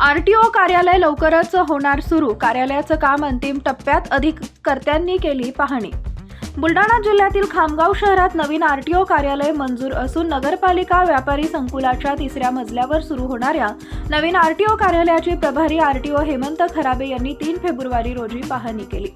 RTO कार्यालय लवकरच होणार सुरू. कार्यालयाचं काम अंतिम टप्प्यात अधिककर्त्यांनी केली पाहणी. बुलढाणा जिल्ह्यातील खामगाव शहरात नवीन आरटीओ कार्यालय मंजूर असून नगरपालिका व्यापारी संकुलाच्या तिसऱ्या मजल्यावर सुरू होणाऱ्या नवीन आरटीओ कार्यालयाची प्रभारी आरटीओ हेमंत खराबे यांनी तीन फेब्रुवारी रोजी पाहणी केली.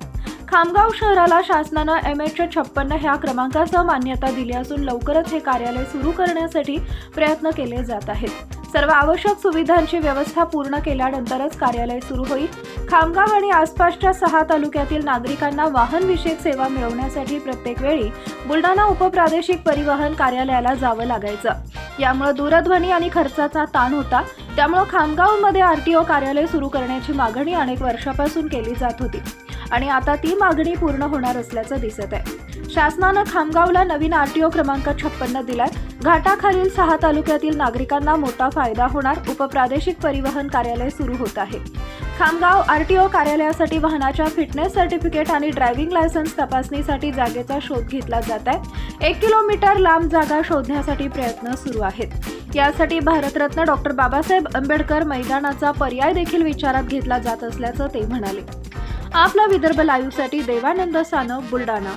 खामगाव शहराला शासनानं एम एच छप्पन्न ह्या क्रमांकासह मान्यता दिली असून लवकरच हे कार्यालय सुरू करण्यासाठी प्रयत्न केले जात आहेत. सर्व आवश्यक सुविधांची व्यवस्था पूर्ण केल्यानंतरच कार्यालय सुरू होईल. खामगाव आणि आसपासच्या सहा तालुक्यातील नागरिकांना वाहनविषयक सेवा मिळवण्यासाठी प्रत्येक वेळी बुलढाणा उपप्रादेशिक परिवहन कार्यालयाला जावं लागायचं. यामुळे दूरध्वनी आणि खर्चाचा ताण होता. त्यामुळं खामगावमध्ये आरटीओ कार्यालय सुरू करण्याची मागणी अनेक वर्षापासून केली जात होती. आणि आता ती मागणी पूर्ण होणार असल्याचं दिसत आहे. शासनानं खामगावला नवीन आरटीओ क्रमांक छप्पन्न दिलाय. घाटाखालील सहा तालुक्यातील नागरिकांना मोठा फायदा होणार उपप्रादेशिक परिवहन कार्यालय सुरू होत आहे. खामगाव आरटीओ कार्यालयासाठी वाहनाच्या फिटनेस सर्टिफिकेट आणि ड्रायव्हिंग लायसन्स तपासणीसाठी जागेचा शोध घेतला जात आहे. एक किलोमीटर लांब जागा शोधण्यासाठी प्रयत्न सुरू आहेत. यासाठी भारतरत्न डॉक्टर बाबासाहेब आंबेडकर मैदानाचा पर्याय देखील विचारात घेतला जात असल्याचं ते म्हणाले. आपला विदर्भ लाईव्हसाठी देवानंद सानव बुलढाणा.